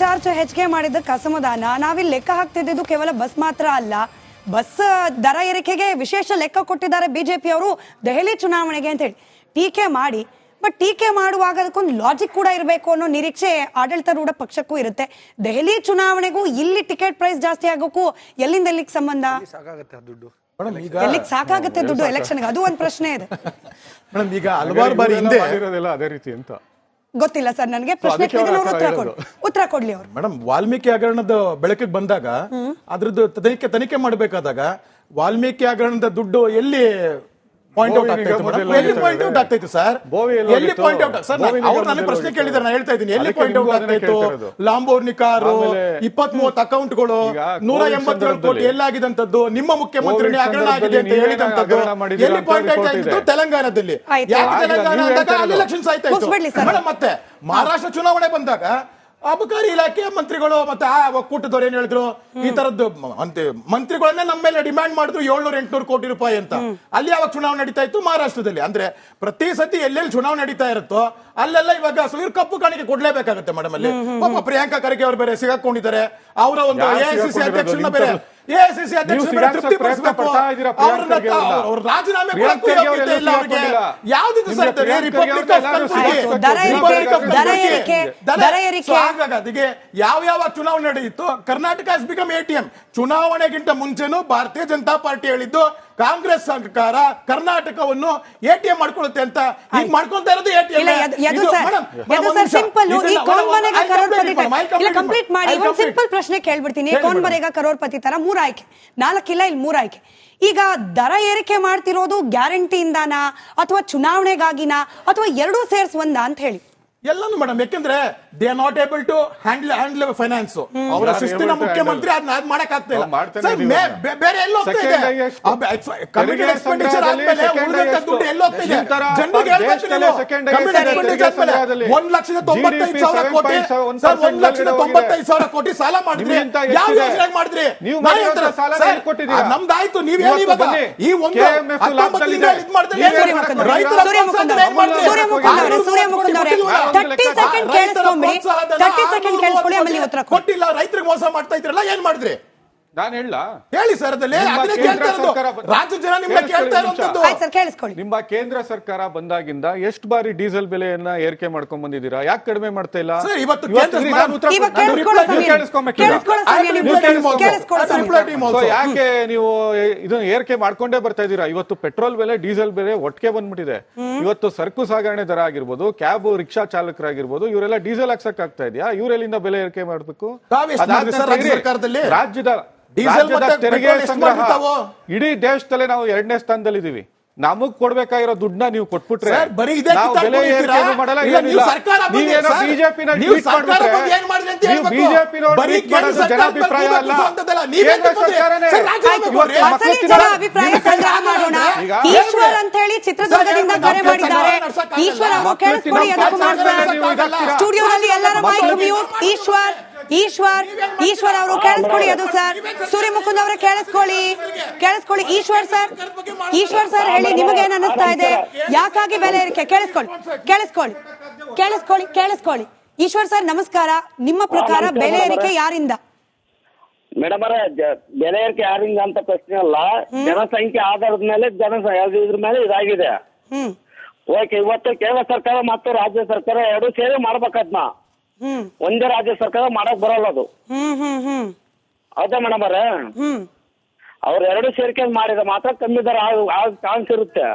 Charge ಹೆಚ್ಚಿಗೆ ಮಾಡಿದ್ದಕ್ಕೆ ಅಸಮಾಧಾನ ನಾವಿಲ್ಲಿ ಲೆಕ್ಕ ಹಾಕ್ತಿದ್ದು ಕೇವಲ ಬಸ್ ಮಾತ್ರ ಅಲ್ಲ. ಬಸ್ ದರ ಏರಿಕೆಗೆ ವಿಶೇಷ ಲೆಕ್ಕ ಕೊಟ್ಟಿದ್ದಾರೆ ಬಿಜೆಪಿ ಅವರು ದೆಹಲಿ ಚುನಾವಣೆಗೆ ಅಂತ ಹೇಳಿ. ಟೀಕೆ ಮಾಡಿ. ಬಟ್ ಟೀಕೆ ಮಾಡುವಾಗ ಅದಕ್ಕೊಂದು ಲಾಜಿಕ್ ಕೂಡ ಇರಬೇಕು ಅನ್ನೋ ನಿರೀಕ್ಷೆ ಆಡಳಿತಾರೂಢ ಪಕ್ಷಕ್ಕೂ ಇರುತ್ತೆ. ದೆಹಲಿ ಚುನಾವಣೆಗೂ ಇಲ್ಲಿ ಟಿಕೆಟ್ ಪ್ರೈಸ್ ಜಾಸ್ತಿ ಆಗೋಕ್ಕೂ ಎಲ್ಲಿಂದ ಎಲ್ಲಿಗೆ ಸಂಬಂಧ? ಸಾಕಾಗತ್ತೆ ಆ ದುಡ್ಡು? ಮೇಡಮ್ ಈಗ ಎಲ್ಲಿಗೆ ಸಾಕಾಗುತ್ತೆ ದುಡ್ಡು ಎಲೆಕ್ಷನ್ ಅದು ಒಂದು ಪ್ರಶ್ನೆ ಇದೆ. ಮೇಡಮ್ ಈಗ ಹಲವಾರು ಬಾರಿ ಹಿಂದೆ ಅದೇ ರೀತಿ ಅಂತ. ಗೊತ್ತಿಲ್ಲ ಸರ್ ನನಗೆ ಪ್ರಶ್ನೆ ಕೇಳಿದ್ರೆ ಉತ್ತರ ಕೊಡಿ ಉತ್ತರ ಕೊಡ್ಲಿ ಅವರು. ಮೇಡಮ್ ವಾಲ್ಮೀಕಿ ಹಗರಣದ ಬೆಳಕಿಗೆ ಬಂದಾಗ ಅದ್ರದ್ದು ತನಿಖೆ ತನಿಖೆ ಮಾಡಬೇಕಾದಾಗ ವಾಲ್ಮೀಕಿ ಹಗರಣದ ದುಡ್ಡು ಎಲ್ಲಿ ಪಾಯಿಂಟ್ ಔಟ್ ಎಲ್ಲಿ ಪಾಯಿಂಟ್ ಔಟ್. ಆಗ್ತೈತೆ ಸರ್ ಎಲ್ಲಿ ಪಾಯಿಂಟ್ ಔಟ್ ಸರ್ ಅವ್ರು ನನ್ನ ಪ್ರಶ್ನೆ. ಕೇಳಿದ್ರೆ ನಾನು ಹೇಳ್ತಾ ಇದ್ದೀನಿ ಎಲ್ಲಿ ಪಾಯಿಂಟ್ ಔಟ್ ಆಗ್ತಾಯಿತ್ತು. ಲಾಂಬೋರ್ನಿ ಕಾರು ಇಪ್ಪತ್ ಮೂವತ್ತು ಅಕೌಂಟ್ಗಳು ನೂರ ಎಂಬತ್ತೇಳು ಕೋಟಿ ಎಲ್ಲಾಗಿದಂತದ್ದು ನಿಮ್ಮ ಮುಖ್ಯಮಂತ್ರಿ ಹಗರಣ ಆಗಿದೆ ಅಂತ ಹೇಳಿದಂತದ್ದು ಎಲ್ಲಿ ಪಾಯಿಂಟ್ ಔಟ್ ಆಗಿತ್ತು ತೆಲಂಗಾಣದಲ್ಲಿ ಆಯ್ತು. ಯಾಕೆ ತೆಲಂಗಾಣ ಅಂದಾಗ ಅಲ್ಲಿ ಎಲೆಕ್ಷನ್ಸ್. ಮೇಡಮ್ ಮತ್ತೆ ಮಹಾರಾಷ್ಟ್ರ ಚುನಾವಣೆ ಬಂದಾಗ ಅಬಕಾರಿ ಇಲಾಖೆ ಮಂತ್ರಿಗಳು ಮತ್ತೆ ಆ ಒಕ್ಕೂಟದವ್ರು ಏನ್ ಹೇಳಿದ್ರು? ಈ ತರದ್ದು ಅಂತೆ ಮಂತ್ರಿಗಳನ್ನೇ ನಮ್ಮ ಮೇಲೆ ಡಿಮ್ಯಾಂಡ್ ಮಾಡಿದ್ರು ಏಳ್ನೂರ ಎಂಟ್ನೂರು ಕೋಟಿ ರೂಪಾಯಿ ಅಂತ. ಅಲ್ಲಿ ಯಾವಾಗ ಚುನಾವಣೆ ನಡೀತಾ ಇತ್ತು? ಮಹಾರಾಷ್ಟ್ರದಲ್ಲಿ. ಅಂದ್ರೆ ಪ್ರತಿ ಸತಿ ಎಲ್ಲೆಲ್ಲಿ ಚುನಾವಣೆ ನಡೀತಾ ಇರುತ್ತೋ ಅಲ್ಲೆಲ್ಲ ಇವಾಗ ಸುಧೀರ್ ಕಪ್ಪು ಕಾಣಿಕೆ ಕೊಡ್ಲೇಬೇಕಾಗತ್ತೆ ಮೇಡಮ್ ಅಲ್ಲಿ. ಪಾಪ ಪ್ರಿಯಾಂಕಾ ಖರ್ಗೆ ಅವ್ರು ಬೇರೆ ಸಿಗಾಕೊಂಡಿದ್ದಾರೆ. ಅವರ ಒಂದು ಎಐಸಿಸಿ? ಅಧ್ಯಕ್ಷರನ್ನ ಬೇರೆ ಎಐಸಿಸಿ ಅಧ್ಯಕ್ಷರ ತೃಪ್ತಿ ಪಡಿಸಬೇಕು. ಅವ್ರನ್ನ ಅವ್ರ ರಾಜೀನಾಮೆ ಕೊಡಕ್ಕೂ ಯೋಗ್ಯತೆ ಇಲ್ಲ ಅವ್ರಿಗೆ. ಯಾವ್ದಿದು ಸರ್ ರಿಪಬ್ಲಿಕ್ ಆಫ್ ಯಾವ ಯಾವ ಚುನಾವಣೆ ನಡೆಯಿತು? ಕರ್ನಾಟಕ ಬಿಕಮ್ ಎಟಿಎಂ ಚುನಾವಣೆಗಿಂತ ಮುಂಚೆನೂ ಭಾರತೀಯ ಜನತಾ ಪಾರ್ಟಿ ಹೇಳಿದ್ದು ಕಾಂಗ್ರೆಸ್ ಸರ್ಕಾರ ಕರ್ನಾಟಕವನ್ನು ಎಟಿಎಂ ಮಾಡ್ಕೊಳ್ಳುತ್ತೆ ಅಂತ. ಈಗ ಮಾಡ್ಕೊಳ್ತಾ ಇರೋದು ಎಟಿಎಂ ಕಂಪ್ಲೀಟ್ ಮಾಡಿ ಒಂದು ಸಿಂಪಲ್ ಪ್ರಶ್ನೆ ಕೇಳ್ಬಿಡ್ತೀನಿ. ಕೌನ್ ಮೇಡಮ್. ಬನೇಗ ತರ ಮೂರ್ ಆಯ್ಕೆ. ನಾಲ್ಕಿಲ್ಲ ಇಲ್ಲಿ ಮೂರ್ ಆಯ್ಕೆ. ಈಗ ದರ ಏರಿಕೆ ಮಾಡ್ತಿರೋದು ಗ್ಯಾರಂಟಿಯಿಂದಾನ ಅಥವಾ ಚುನಾವಣೆಗಾಗಿನ ಅಥವಾ ಎರಡೂ ಸೇರ್ಸ್ ಒಂದ ಅಂತ ಹೇಳಿ. ಎಲ್ಲಾನು ಮೇಡಮ್ ಯಾಕಂದ್ರೆ they are not able to handle handle finance ಅವರ ಶಿಸ್ತಿನ ಮುಖ್ಯಮಂತ್ರಿ ಅದನ್ನ ಅದ್ ಮಾಡಕ್ ಆಗ್ತಾ ಇಲ್ಲ ಸರ್, ಇದೀವಿ ಮೇ- ಅವ್ರನ್ನ. ಬೇ- ಬೇರೆ ಎಲ್ಲ. ಕಮಿಟೆಡ್ ಎಕ್ಸ್ಪೆಂಡಿಚರ್ ಆದ್ಮೇಲೆ ಉಳಿದಂತ ದುಡ್ಡು ಎಲ್ಲ ಇದೆ ಜನರಿಗೆ ಹೇಳ್ಬೇಕು. ಒಂದ್ ಲಕ್ಷದ ತೊಂಬತ್ತೈದು ಸಾವಿರ ಕೋಟಿ 7.1% ಸರ್, ಒಂದ್ ಲಕ್ಷದ. ತೊಂಬತ್ತೈದು ಸಾವಿರ ಕೋಟಿ ಸಾಲ ಮಾಡಿದ್ರಿ. ಯಾವ ಯೋಜನೆ ಮಾಡಿದ್ರಿ? ನಮ್ದಾಯ್ತು. ನೀವ್ ಹೇಳಿ ಇವಾಗ ಈ ಒಂದು ಇದ್ ಮಾಡ್ತಾರೆ? ರೈತರ ಸೂರ್ಯ ಅವರೇ, ಅವರೇ, 30 second ಕೇಳಿಸ್ಕೊಂಬಿಡಿ. 30 second ಕೇಳಿಸ್ಕೊಳ್ಳಿ, ಆಮೇಲೆ ಉತ್ತರ ಕೊಟ್ಟಿಲ್ಲ ರೈತರಿಗೆ ಮೋಸ ಮಾಡ್ತಾ ಇದ್ರಲ್ಲ ಏನ್ ಮಾಡಿದ್ರಿ? ನಾನು ಹೇಳ. ಹೇಳಿ ಸರ್ ಅದಲ್ಲೇ ಅದನ್ನೇ ಕೇಳ್ತಾ ಇರೋದು. ರಾಜ್ಯ ಜನ ನಿಮ್ಗೆ ಕೇಳ್ತಾ ನಿಮಿಷ. ಇರೋದು ಆಯ್ತು ಸರ್ ಕೇಳಿಸ್ಕೊಳ್ಳಿ. ನಿಮ್ಮ ಕೇಂದ್ರ ಸರ್ಕಾರ ಬಂದಾಗಿಂದ ಎಷ್ಟು ಬಾರಿ ಡೀಸೆಲ್ ಬೆಲೆಯನ್ನ ಏರಿಕೆ ಮಾಡ್ಕೊಂಡ್ ಬಂದಿದ್ದೀರಾ? ಯಾಕೆ ಕಡಿಮೆ ಮಾಡ್ತಾ ಇಲ್ಲ? ಸರ್, ಇವತ್ತು ಕೇಂದ್ರ ನಾನು ಉತ್ತರ ಇವಾಗ ಕೇಳಿಸ್ಕೊಳ್ಳೋ ಸಮಯ. ಕೇಳಿಸ್ಕೊಳ್ಳೋ ಸಮಯ ನೀವು. ಕೇಳಿಸ್ಕೊಳ್ಳೋ. ಯಾಕೆ ನೀವು ಇದನ್ನ ಏರಿಕೆ ಮಾಡ್ಕೊಂಡೇ ಬರ್ತಾ ಇದ್ದೀರಾ? ಇವತ್ತು ಪೆಟ್ರೋಲ್ ಬೆಲೆ ಡೀಸೆಲ್ ಬೆಲೆ ಒಟ್ಟಿಗೆ ಬಂದ್ಬಿಟ್ಟಿದೆ. ಇವತ್ತು ಸರಕು ಸಾಗಣೆ ದರ ಆಗಿರ್ಬೋದು ಕ್ಯಾಬ್ ರಿಕ್ಷಾ ಚಾಲಕರಾಗಿರ್ಬೋದು ಇವರೆಲ್ಲ ಡೀಸೆಲ್ ಹಾಕ್ಸಕ್ ಆಗ್ತಾ ಇದೆಯಾ? ಇವರೆಲ್ಲಿಂದ ಬೆಲೆ ಏರಿಕೆ ಮಾಡ್ಬೇಕು? ರಾಜ್ಯದ ತೆರಿಗೆ ಸಂಗ್ರಹ? ಇಡೀ ದೇಶದಲ್ಲೇ ನಾವು ಎರಡನೇ ಸ್ಥಾನದಲ್ಲಿ ಇದೀವಿ ನಮಗ್ ಕೊಡ್ಬೇಕಾಗಿರೋ ದುಡ್ಡನ್ನ ನೀವು ಕೊಟ್ಬಿಟ್ರೆ ಈಶ್ವರ್ ಅಂತ ಹೇಳಿ ಚಿತ್ರದುರ್ಗದಿಂದ ಕರೆ ಮಾಡಿದ್ದಾರೆ. ಈಶ್ವರ್ ಅವರು ಕೇಳಿಸ್ಕೊಳ್ಳಿ? ಸ್ಟುಡಿಯೋದಲ್ಲಿ ಎಲ್ಲರ ಮೈಕ್ ಮ್ಯೂಟ್ ಈಶ್ವರ್ ಈಶ್ವರ್ ಈಶ್ವರ್ ಅವರು ಕೇಳಿಸ್ಕೊಳ್ಳಿ ಅದು ಸರ್. ಸೂರ್ಯ ಮುಕುಂದ್ ಅವರೇ ಕೇಳಿಸ್ಕೊಳ್ಳಿ. ಕೇಳಿಸ್ಕೊಳ್ಳಿ. ಈಶ್ವರ್ ಸರ್ ಈಶ್ವರ್ ಸರ್ ಹೇಳಿ ನಿಮಗೇನ್ ಅನಿಸ್ತಾ ಇದೆ? ಯಾಕಾಗಿ ಬೆಲೆ ಏರಿಕೆ? ಕೇಳಿಸ್ಕೊಳ್ಳಿ. ಕೇಳಿಸ್ಕೊಳ್ಳಿ. ಕೇಳಿಸ್ಕೊಳ್ಳಿ ಕೇಳಿಸ್ಕೊಳ್ಳಿ. ಈಶ್ವರ್ ಸರ್ ನಮಸ್ಕಾರ. ನಿಮ್ಮ ಪ್ರಕಾರ ಬೆಲೆ ಏರಿಕೆ ಯಾರಿಂದ? ಮೇಡಮ್ ಅವರೇ ಬೆಲೆ ಏರಿಕೆ ಯಾರಿಂದ ಅಂತ ಪ್ರಶ್ನೆ ಅಲ್ಲ. ಜನಸಂಖ್ಯೆ ಆಧಾರದ ಮೇಲೆ ಜನ ಇದ್ರ ಮೇಲೆ ಇದಾಗಿದೆ. ಓಕೆ ಇವತ್ತು ಕೇಂದ್ರ ಸರ್ಕಾರ ಮತ್ತು ರಾಜ್ಯ ಸರ್ಕಾರ ಎರಡು ಸೇರಿ ಮಾಡ್ಬೇಕದ್ನ. ಒಂದೇ ರಾಜ್ಯ ಸರ್ಕಾರ ಮಾಡಕ್ ಬರಲ್ಲ ಅದು. ಹ್ಮ್ ಹ್ಮ್ ಹ್ಮ್. ಹೌದಾ ಮೇಡಮ್ ಅವ್ರ? ಅವ್ರ ಎರಡು ಸೇರಿಕೆ ಮಾಡಿದ ಮಾತ್ರ ಕಮ್ಮಿ ದರ ಚಾನ್ಸ್ ಇರುತ್ತೆ.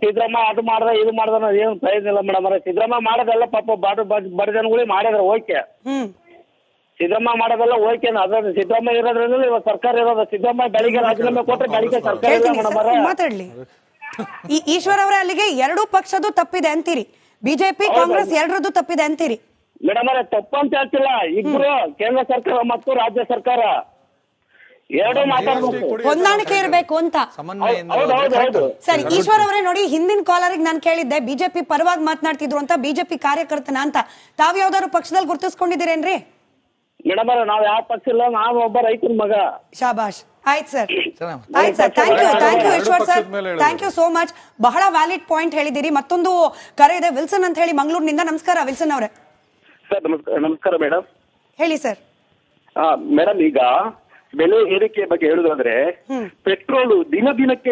ಸಿದ್ದರಾಮಯ್ಯ ಅದು ಮಾಡ್ದ ಇದು ಮಾಡ್ದ ಏನು ಪ್ರಯೋಜನ ಇಲ್ಲ ಮೇಡಮ್ ಅವ್ರ. ಸಿದ್ದರಾಮಯ್ಯ ಮಾಡೋದೆಲ್ಲ ಪಾಪ ಬಡ ಬಡ- ಜನಗಳಿಗೆ ಮಾಡಿದ್ರೆ ಓಕೆ. ಸಿದ್ದರಾಮಯ್ಯ ಮಾಡೋದೆಲ್ಲ ಓಕೆ ಅದ್ರ ಸಿದ್ದರಾಮಯ್ಯ ಇರೋದ್ರಿಂದ ಇವಾಗ ಸರ್ಕಾರ ಇರೋದು. ಸಿದ್ದರಾಮಯ್ಯ ಬೆಳಿಗ್ಗೆ ರಾಜೀನಾಮೆ ಕೊಟ್ರೆ ಬೆಳಿಗ್ಗೆ ಸರ್ಕಾರ ಇಲ್ಲ ಮೇಡಮ್ ಅವರೇ. ಮಾತಾಡ್ಲಿ. ಈಶ್ವರ್ ಅವರೇ ಅಲ್ಲಿಗೆ ಎರಡು ಪಕ್ಷದ್ದು ತಪ್ಪಿದೆ ಅಂತೀರಿ. ಬಿಜೆಪಿ ಕಾಂಗ್ರೆಸ್ ಎರಡರದ್ದು ತಪ್ಪಿದೆ ಅಂತೀರಿ. ಮೇಡಮ್ ಅವರೇ ತಪ್ಪಂತ ಹೇಳ್ತಿಲ್ಲ. ಇಬ್ರು ಕೇಂದ್ರ ಸರ್ಕಾರ ಮತ್ತು ರಾಜ್ಯ ಸರ್ಕಾರ. ಎರಡು ಮಾತಾಡ್ಬೇಕು. ಹೊಂದಾಣಿಕೆ ಇರಬೇಕು ಅಂತ. ಸರಿ ಈಶ್ವರ್ ಅವರೇ ನೋಡಿ ಹಿಂದಿನ ಕಾಲರಿಗೆ ನಾನು ಕೇಳಿದ್ದೆ ಬಿಜೆಪಿ ಪರವಾಗಿ ಮಾತನಾಡ್ತಿದ್ರು ಅಂತ ಬಿಜೆಪಿ ಕಾರ್ಯಕರ್ತನ ಅಂತ. ತಾವ್ ಯಾವ್ದಾದ್ರು ಪಕ್ಷದಲ್ಲಿ ಗುರುತಿಸ್ಕೊಂಡಿದ್ದೀರೇನ್ರಿ? ಮೇಡಮ್ ಅವರೇ ನಾವ್ ಯಾವ ಪಕ್ಷ ಇಲ್ಲ ನಾನು ಒಬ್ಬ ರೈತನ ಮಗ. ಶಾಬಾಷ್. ಆಯ್ತು ಸರ್. ಆಯ್ತು sir. Thank you thank you Ishwar sir. Thank you so much ಬಹಳ ವ್ಯಾಲಿಡ್ ಪಾಯಿಂಟ್ ಹೇಳಿದಿರಿ ಮತ್ತೊಂದು ಕರೆ ಇದೆ ವಿಲ್ಸನ್ ಅಂತ ಹೇಳಿ ಮಂಗಳೂರಿನಿಂದ. ನಮಸ್ಕಾರ ವಿಲ್ಸನ್ ಅವರೇ. ಸರ್ ನಮಸ್ಕಾರ ಮೇಡಮ್ ಹೇಳಿ ಸರ್. ಮೇಡಮ್ ಈಗ ಬೆಲೆ ಏರಿಕೆ ಬಗ್ಗೆ ಹೇಳುದಾದ್ರೆ ಪೆಟ್ರೋಲ್ ದಿನ ದಿನಕ್ಕೆ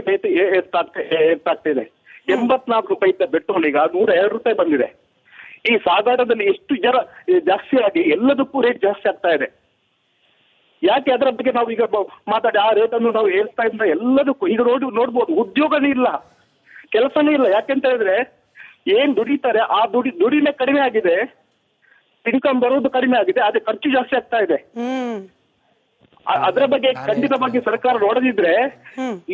ಏರ್ತಾಗ್ತಿದೆ. ಎಂಬತ್ನಾಲ್ಕು ರೂಪಾಯಿ ಇದ್ದ ಪೆಟ್ರೋಲ್ ಈಗ ನೂರ ಎರಡು ರೂಪಾಯಿ ಬಂದಿದೆ. ಈ ಸಾಧಾರಣದಲ್ಲಿ ಎಷ್ಟು ಜನ ಜಾಸ್ತಿ ಆಗಿ ಎಲ್ಲದಕ್ಕೂ ರೇಟ್ ಜಾಸ್ತಿ ಆಗ್ತಾ ಇದೆ. ಯಾಕೆ ಅದರ ಬಗ್ಗೆ ನಾವು ಈಗ ಮಾತಾಡಿ ಆ ರೇಟ್ ಅನ್ನು ನಾವು ಏರ್ತಾ ಇದ್ದ ಎಲ್ಲದಕ್ಕೂ ಈಗ ನೋಡಿ ನೋಡ್ಬೋದು ಉದ್ಯೋಗನೇ ಇಲ್ಲ. ಕೆಲಸನೇ ಇಲ್ಲ. ಯಾಕೆಂತ ಹೇಳಿದ್ರೆ ಏನ್ ದುಡಿತಾರೆ ಆ ದುಡಿ ದುಡಿಮೆ ಕಡಿಮೆ ಆಗಿದೆ. ಇನ್ಕಮ್ ಬರೋದು ಕಡಿಮೆ ಆಗಿದೆ ಅದೇ ಖರ್ಚು ಜಾಸ್ತಿ ಆಗ್ತಾ ಇದೆ. ಅದರ ಬಗ್ಗೆ ಖಂಡಿತವಾಗಿ ಸರ್ಕಾರ ನೋಡದಿದ್ರೆ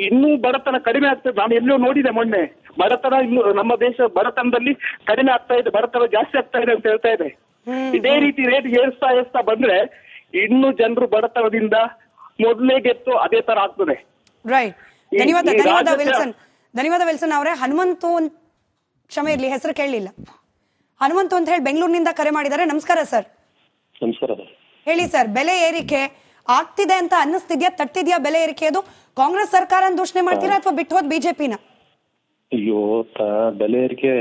ಇನ್ನೂ ಬಡತನ ಕಡಿಮೆ ಆಗ್ತದೆ ನಾನು ಎಲ್ಲೋ ನೋಡಿದೆ ಮೊನ್ನೆ ಬಡತನ ಇನ್ನು ನಮ್ಮ ದೇಶ ಬಡತನದಲ್ಲಿ ಕಡಿಮೆ ಆಗ್ತಾ ಇದೆ ಬಡತನ ಜಾಸ್ತಿ ಆಗ್ತಾ ಇದೆ ಅಂತ ಹೇಳ್ತಾ ಇದೆ. ಇದೇ ರೀತಿ ರೇಟ್ ಏರಿಸ್ತಾ ಏರಿಸ್ತಾ ಬಂದ್ರೆ ಇನ್ನು ಜನರು ಬಡತನದಿಂದ ಮೊದಲೇ ಗೆತ್ತು ಅದೇ ತರ ಆಗ್ತದೆ. ರೈಟ್ ಧನ್ಯವಾದ ಧನ್ಯವಾದ ವಿಲ್ಸನ್. ಧನ್ಯವಾದ ವಿಲ್ಸನ್ ಅವರೇ ಹನುಮಂತು ಕ್ಷಮೆ ಇರ್ಲಿ ಹೆಸರು ಕೇಳಲಿಲ್ಲ. ಹನುಮಂತು ಅಂತ ಹೇಳಿ ಬೆಂಗಳೂರಿನಿಂದ ಕರೆ ಮಾಡಿದ್ದಾರೆ. ನಮಸ್ಕಾರ ಸರ್. ನಮಸ್ಕಾರ ಹೇಳಿ ಸರ್ ಬೆಲೆ ಏರಿಕೆ ಆಗ್ತಿದೆ ಅಂತ ಅನ್ನಿಸ್ತಿದ್ಯಾ? ತಟ್ಟಿದ್ಯಾ ಬೆಲೆ ಏರಿಕೆ? ಅದು ಕಾಂಗ್ರೆಸ್ ಸರ್ಕಾರ ದೂಷಣೆ ಮಾಡ್ತೀರಾ ಅಥವಾ ಬಿಟ್ಟು ಹೋದ್ ಬಿಜೆಪಿನ? ಅಯ್ಯೋ ತ ಬೆಲೆ ಏರಿಕೆ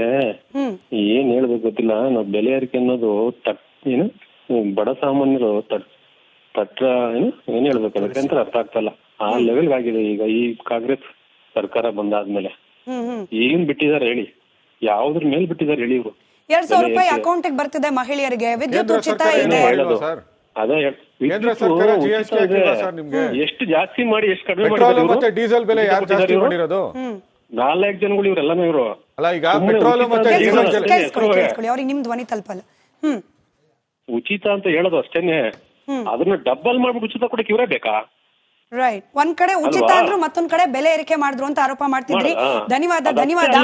ಏನ್ ಹೇಳ್ಬೇಕು ಗೊತ್ತಿಲ್ಲ. ನಾವು ಬೆಲೆ ಏರಿಕೆ ಅನ್ನೋದು ತಟ್ ಏನು ಬಡ ಸಾಮಾನ್ಯರು ತಟ್ ತಟ್ಟ ಏನು ಏನ್ ಹೇಳ್ಬೇಕು ಅದಕ್ಕೆ ಅಂತ ಅರ್ಥ ಆಗ್ತಲ್ಲ ಆ ಲೆವೆಲ್ ಆಗಿದೆ ಈಗ ಈ ಕಾಂಗ್ರೆಸ್ ಸರ್ಕಾರ ಬಂದಾದ್ಮೇಲೆ. ಏನ್ ಬಿಟ್ಟಿದ್ದಾರೆ ಹೇಳಿ. ಯಾವ್ದ್ರ ಮೇಲ್ ಬಿಟ್ಟಿದ್ದಾರೆ ಹೇಳಿ ಇವ್ರು. ಎರಡ್ ಸಾವಿರ ರೂಪಾಯಿ ಅಕೌಂಟ್ ಬರ್ತದೆ ಬರ್ತಿದೆ ಮಹಿಳೆಯರಿಗೆ. ವಿದ್ಯುತ್ ಉಚಿತ ಇದೆ? ಎಷ್ಟು ಜಾಸ್ತಿ ಮಾಡಿ ಎಷ್ಟು ಕಡಿಮೆ ಮಾಡಿದ್ರು ಮತ್ತೆ ಡೀಸೆಲ್ ಬೆಲೆ ಯಾರು ಜಾಸ್ತಿ ಮಾಡಿರೋದು? ನಾಲ್ಕು ಜನಗಳು ಇವರೆಲ್ಲ ಇವರು. ಅಲ್ಲ ಈಗ ಪೆಟ್ರೋಲ್ ಉಚಿತ ಮತ್ತೆ ಅಂತ ಡೀಸೆಲ್ ಅವ್ರಿಗೆ ನಿಮ್ ಧ್ವನಿ ತಲುಪಲ್ಲ. ಹ್ಮ್. ಉಚಿತ ಅಂತ ಹೇಳೋದು ಅಷ್ಟೇನೆ. ಅದನ್ನ ಡಬಲ್ ಮಾಡ್ಬಿಟ್ಟು ಉಚಿತ ಕೊಡಕ್ಕೆ ಇವರೇ ಬೇಕಾ? ರೈಟ್ ಒಂದ್ ಕಡೆ ಉಚಿತ ಆದ್ರೂ ಅಂದ್ರು ಮತ್ತೊಂದ್ ಕಡೆ ಬೆಲೆ ಏರಿಕೆ ಮಾಡಿದ್ರು ಅಂತ ಆರೋಪ ಮಾಡ್ತಿದ್ರಿ. ಧನ್ಯವಾದ ಧನ್ಯವಾದ.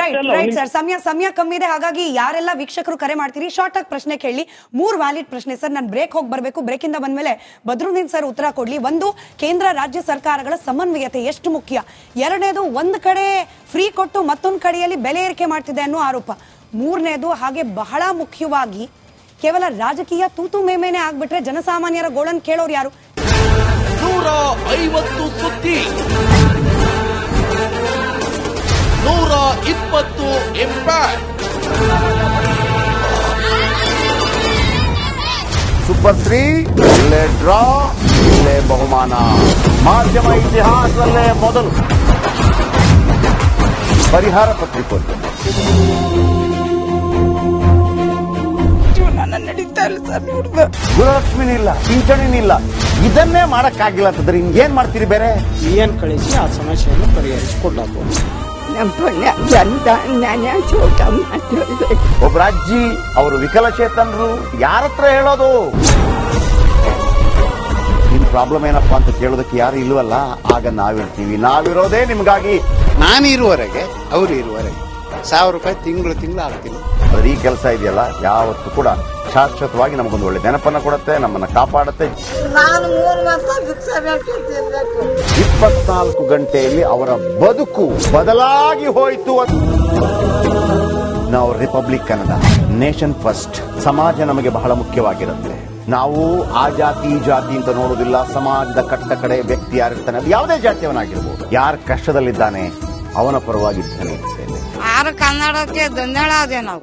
ರೈಟ್ ರೈಟ್ ಸರ್ ಸಮಯ ಸಮಯ ಕಮ್ಮಿ ಇದೆ. ಹಾಗಾಗಿ ಯಾರೆಲ್ಲ ವೀಕ್ಷಕರು ಕರೆ ಮಾಡ್ತೀರಿ ಶಾರ್ಟ್ ಆಗಿ ಪ್ರಶ್ನೆ ಕೇಳಿ. ಮೂರ್ ವ್ಯಾಲಿಡ್ ಪ್ರಶ್ನೆ ಸರ್ ನಾನು ಬ್ರೇಕ್ ಹೋಗಿ ಬರಬೇಕು. ಬ್ರೇಕ್ ಇಂದ ಬಂದ್ಮೇಲೆ ಬದ್ರುದ್ದೀನ್ ಸರ್ ಉತ್ತರ ಕೊಡ್ಲಿ. ಒಂದು ಕೇಂದ್ರ ರಾಜ್ಯ ಸರ್ಕಾರಗಳ ಸಮನ್ವಯತೆ ಎಷ್ಟು ಮುಖ್ಯ? ಎರಡನೇದು ಒಂದ್ ಕಡೆ ಫ್ರೀ ಕೊಟ್ಟು ಮತ್ತೊಂದ್ ಕಡೆಯಲ್ಲಿ ಬೆಲೆ ಏರಿಕೆ ಮಾಡ್ತಿದೆ ಅನ್ನೋ ಆರೋಪ. ಮೂರನೇದು ಹಾಗೆ ಬಹಳ ಮುಖ್ಯವಾಗಿ ಕೇವಲ ರಾಜಕೀಯ ತೂತು ಮೇಮೇನೆ ಆಗ್ಬಿಟ್ರೆ ಜನಸಾಮಾನ್ಯರ ಗೋಳನ್ ಕೇಳೋರು ಯಾರು? ನೂರ ಐವತ್ತು ಸುದ್ದಿ. ನೂರ ಇಪ್ಪತ್ತು ಇಂಪ್ಯಾಕ್ಟ್ ಸೂಪರ್ ತ್ರೀ ಒಳ್ಳೆ ಡ್ರಾ ಒಳ್ಳೆ ಬಹುಮಾನ ಮಾಧ್ಯಮ ಇತಿಹಾಸದಲ್ಲೇ ಮೊದಲು ಪರಿಹಾರ ಪತ್ರಿಕೋದ್ಯಮ ಗುರುಲಕ್ಷ್ಮಿನಿಲ್ಲ ಪಿಂಚಣಿನಿಲ್ಲ ಇದನ್ನೇ ಮಾಡಕ್ಕಾಗಿಲ್ಲ ಅಂತಂದ್ರೆ ಏನ್ ಮಾಡ್ತೀರಿ ಬೇರೆ? ಏನ್ ಕಳಿಸಿ ಆ ಸಮಸ್ಯೆಯನ್ನು ಪರಿಹರಿಸಿಕೊಡ್ಲಾಗ್ಬೋದು ಒಬ್ಬ ಅಜ್ಜಿ ಅವರು ವಿಕಲಚೇತನರು ಯಾರ ಹತ್ರ ಹೇಳೋದು? ನಿಮ್ ಪ್ರಾಬ್ಲಮ್ ಏನಪ್ಪಾ ಅಂತ ಕೇಳೋದಕ್ಕೆ ಯಾರು ಇಲ್ವಲ್ಲ? ಆಗ ನಾವಿರ್ತೀವಿ. ನಾವಿರೋದೇ ನಿಮ್ಗಾಗಿ. ನಾನು ಇರುವವರೆಗೆ ಅವರು ಇರುವವರೆಗೆ. ಸಾವಿರ ರೂಪಾಯಿ ತಿಂಗಳು ತಿಂಗಳು ಆಗ್ತೀನಿ. ಆದ್ರೆ ಈ ಕೆಲಸ ಇದೆಯಲ್ಲ ಯಾವತ್ತೂ ಕೂಡ. ಶಾಶ್ವತವಾಗಿ ನಮಗೊಂದು ಒಳ್ಳೆ ನೆನಪನ್ನ ಕೊಡುತ್ತೆ ನಮ್ಮನ್ನ ಕಾಪಾಡುತ್ತೆ. ನಾನು ಮೂರು ವರ್ಷ ಭಿಕ್ಷೆ ಬೇಡ್ಕೊಂಡು ತಿನ್ಬೇಕು. ಇಪ್ಪತ್ನಾಲ್ಕು ಗಂಟೆಯಲ್ಲಿ ಅವರ ಬದುಕು ಬದಲಾಗಿ ಹೋಯಿತು ಅಂತ. ನಾವು ರಿಪಬ್ಲಿಕ್ ಕನ್ನಡ ನೇಷನ್ ಫಸ್ಟ್. ಸಮಾಜ ನಮಗೆ ಬಹಳ ಮುಖ್ಯವಾಗಿರುತ್ತೆ. ನಾವು ಆ ಜಾತಿ ಈ ಜಾತಿ ಅಂತ ನೋಡೋದಿಲ್ಲ ಸಮಾಜದ ಕಟ್ಟ ಕಡೆ ವ್ಯಕ್ತಿ ಯಾರಿರ್ತಾನೆ ಅದು ಯಾವುದೇ ಜಾತಿಯವನಾಗಿರ್ಬೋದು. ಯಾರು ಕಷ್ಟದಲ್ಲಿದ್ದಾನೆ ಅವನ ಪರವಾಗಿ ಧ್ವನಿ. ಆರು ಕನ್ನಡಕ್ಕೆ ಧನ್ಯವಾದ ನಾವು.